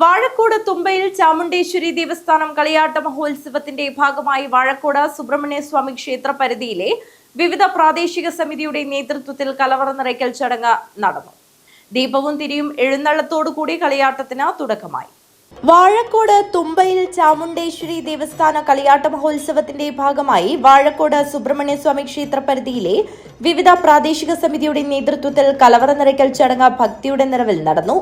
വാഴക്കോട് തുമ്പയിൽ ചാമുണ്ടേശ്വരി ദേവസ്ഥാനം കളിയാട്ട മഹോത്സവത്തിന്റെ ഭാഗമായി വാഴക്കോട് സുബ്രഹ്മണ്യസ്വാമി ക്ഷേത്ര പരിധിയിലെ വിവിധ പ്രാദേശിക സമിതിയുടെ നേതൃത്വത്തിൽ കലവറ നിറയ്ക്കൽ ചടങ്ങ് നടന്നു. ദീപവും തിരിയും എഴുന്നള്ളത്തോടുകൂടി കളിയാട്ടത്തിന് തുടക്കമായി. വാഴക്കോട് തുമ്പയിൽ ചാമുണ്ടേശ്വരി ദേവസ്ഥാന കളിയാട്ട മഹോത്സവത്തിന്റെ ഭാഗമായി വാഴക്കോട് സുബ്രഹ്മണ്യസ്വാമി ക്ഷേത്ര പരിധിയിലെ വിവിധ പ്രാദേശിക സമിതിയുടെ നേതൃത്വത്തിൽ കലവറ നിറയ്ക്കൽ ചടങ്ങ് ഭക്തിയുടെ നിറവിൽ നടന്നു.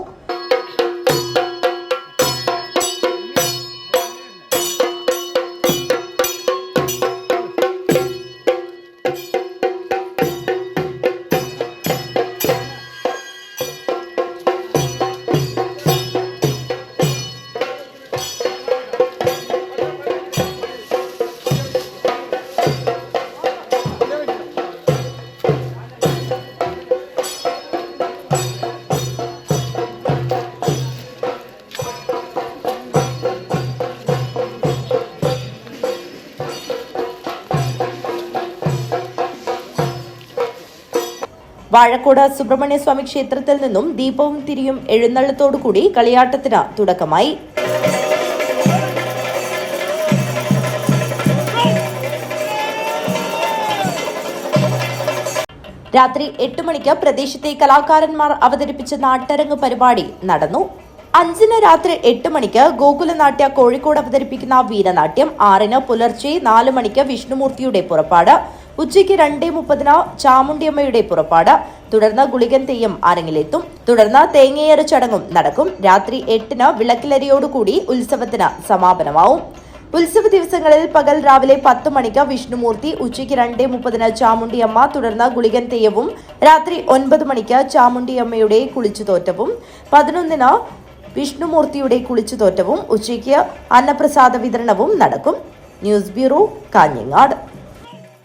വാഴക്കോട് സുബ്രഹ്മണ്യസ്വാമി ക്ഷേത്രത്തിൽ നിന്നും ദീപവും തിരിയും എഴുന്നള്ളത്തോടുകൂടി കളിയാട്ടത്തിന് തുടക്കമായി. രാത്രി എട്ട് മണിക്ക് പ്രദേശത്തെ കലാകാരന്മാർ അവതരിപ്പിച്ച നാട്ടരങ്ങ് പരിപാടി നടന്നു. അഞ്ചിന് രാത്രി എട്ട് മണിക്ക് ഗോകുലനാട്യ കോഴിക്കോട് അവതരിപ്പിക്കുന്ന വീരനാട്യം ആറിന് പുലർച്ചെ നാല് മണിക്ക് വിഷ്ണുമൂർത്തിയുടെ പുറപ്പാട് ഉച്ചയ്ക്ക് രണ്ടേ മുപ്പതിന് ചാമുണ്ടിയമ്മയുടെ പുറപ്പാട്. തുടർന്ന് ഗുളികൻ തെയ്യം അരങ്ങിലെത്തും. തുടർന്ന് തേങ്ങയേറ് ചടങ്ങും നടക്കും. രാത്രി എട്ടിന് വിളക്കിലരിയോടുകൂടി ഉത്സവത്തിന് സമാപനമാവും. ഉത്സവ ദിവസങ്ങളിൽ പകൽ രാവിലെ പത്ത് മണിക്ക് വിഷ്ണുമൂർത്തി ഉച്ചയ്ക്ക് രണ്ടേ മുപ്പതിന് ചാമുണ്ടിയമ്മ തുടർന്ന് ഗുളികൻ തെയ്യവും രാത്രി ഒൻപത് മണിക്ക് ചാമുണ്ടിയമ്മയുടെ കുളിച്ചുതോറ്റവും പതിനൊന്നിന് വിഷ്ണുമൂർത്തിയുടെ കുളിച്ചുതോറ്റവും ഉച്ചയ്ക്ക് അന്നപ്രസാദ വിതരണവും നടക്കും. News bureau Kanhangad.